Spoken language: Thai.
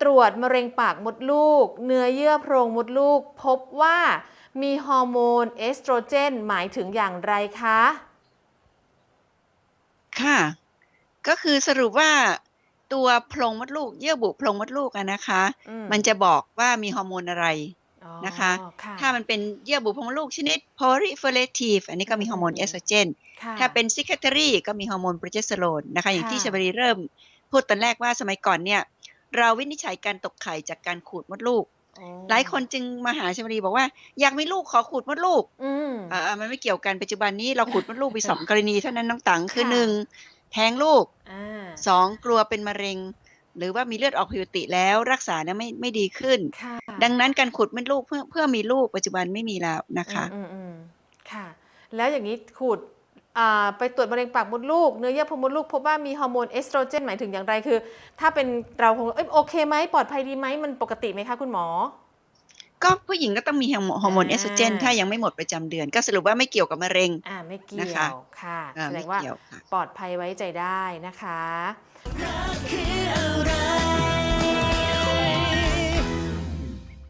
ตรวจมะเร็งปากมดลูก เนื้อเยื่อโพรงมดลูก พบว่ามีฮอร์โมนเอสโตรเจน หมายถึงอย่างไรคะ ค่ะ ก็คือสรุปว่าตัวโพรงมดลูก เยื่อบุโพรงมดลูกอะนะคะอืมมันจะบอกว่ามีฮอร์โมนอะไรอ๋อนะคะค่ะถ้ามันเป็นเยื่อบุโพรงมดลูกชนิด proliferative อันนี้ก็มีฮอร์โมนอืมเอสโตรเจนค่ะถ้าเป็น secretory ก็มีฮอร์โมนโปรเจสเตอโรนนะคะ อย่างที่ค่ะชบรีเริ่มพูดตอนแรกว่าสมัยก่อนเนี่ย เราวินิจฉัยการตกไข่จากการขูดมดลูกอ๋อหลายคนจึงมาหาชบรีบอกว่า อยากมีลูกขอขูดมดลูกอืมอ่ามันไม่เกี่ยวกันปัจจุบันนี้เราขูดมดลูกไปสองกรณีเท่านั้นน้องตังคือค่ะหนึ่งแท้งลูกอ่าสองกลัวเป็นมะเร็ง หรือว่ามีเลือดออกผิดปกติแล้วรักษาเนี่ยไม่ไม่ดีขึ้นค่ะดังนั้นการขุดมดลูกเพื่อเพื่อมีลูกปัจจุบันไม่มีแล้วนะคะอืมอืมอืมค่ะ แล้วอย่างนี้ขูดอ่า ไปตรวจมะเร็งปากมดลูก เนื้อเยื่อโพรงมดลูกพบว่ามีฮอร์โมนเอสโตรเจนหมายถึงอย่างไรคือ ถ้าเป็นเราคงเอ้ยโอเคไหมปลอดภัยดีไหมมันปกติไหมคะคุณหมอ ก็ผู้หญิงก็ต้องมีฮอร์โมนฮอร์โมนอ่าเอสโตรเจนถ้ายังไม่หมดประจำเดือน ก็สรุปว่าไม่เกี่ยวกับมะเร็งอ่าไม่เกี่นะคะยวค่ะอ่าแสดไม่งว่าเกี่ยวค่ะปลอดภัยไว้ใจได้นะคะ